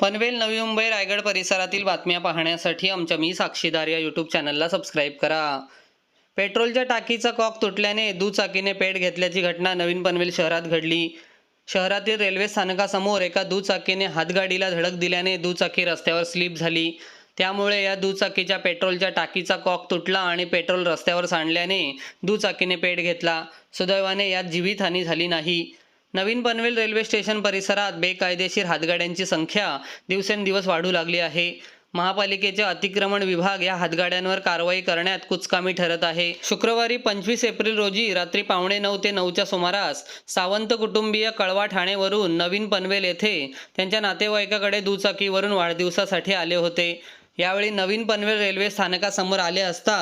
पनवेल नवी मुंबई रायगड परिसरातील बातम्या पाहण्यासाठी आमच्या मी साक्षीदार या यूट्यूब चॅनलला सबस्क्राईब करा. पेट्रोलच्या टाकीचा कॉक तुटल्याने दुचाकीने पेट घेतल्याची घटना नवीन पनवेल शहरात घडली. शहरातील रेल्वे स्थानकासमोर एका दुचाकीने हातगाडीला धडक दिल्याने दुचाकी रस्त्यावर स्लिप झाली. त्यामुळे या दुचाकीच्या पेट्रोलच्या टाकीचा कॉक तुटला आणि पेट्रोल रस्त्यावर सांडल्याने दुचाकीने पेट घेतला. सुदैवाने यात जीवितहानी झाली नाही. नवीन पनवेल रेल्वे स्टेशन परिसरात बेकायदेशीर हातगाड्यांची संख्या दिवसेंदिवस वाढू लागली आहे. महापालिकेचे अतिक्रमण विभाग या हातगाड्यांवर कारवाई करण्यात कुचकामी ठरत आहे. शुक्रवारी पंचवीस एप्रिल रोजी रात्री पावणे नऊ ते नऊच्या सुमारास सावंत कुटुंबीय कळवा ठाणेवरून नवीन पनवेल येथे त्यांच्या नातेवाईकाकडे दुचाकीवरून वाढदिवसासाठी आले होते. यावेळी नवीन पनवेल रेल्वे स्थानकासमोर आले असता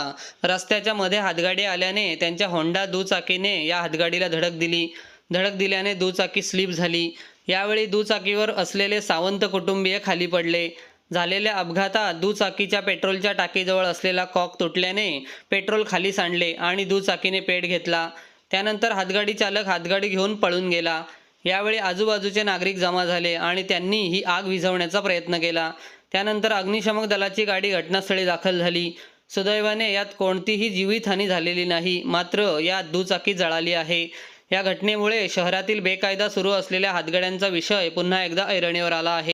रस्त्याच्या मध्ये हातगाडी आल्याने त्यांच्या होंडा दुचाकीने या हातगाडीला धडक दिली. धडक दिल्याने दुचाकी स्लिप झाली. यावेळी दुचाकीवर असलेले सावंत कुटुंबीय खाली पडले. झालेल्या अपघातात दुचाकीच्या पेट्रोलच्या टाकीजवळ असलेला कॉक तुटल्याने पेट्रोल खाली सांडले आणि दुचाकीने पेट घेतला. त्यानंतर हातगाडी चालक हातगाडी घेऊन पळून गेला. यावेळी आजूबाजूचे नागरिक जमा झाले आणि त्यांनी ही आग विझवण्याचा प्रयत्न केला. त्यानंतर अग्निशमक दलाची गाडी घटनास्थळी दाखल झाली. सुदैवाने यात कोणतीही जीवितहानी झालेली नाही मात्र यात दुचाकी जळाली आहे. या घटनेमुळे शहरातील बेकायदा सुरू असलेल्या हातगाड्यांचा विषय पुन्हा एकदा ऐरणीवर आला आहे.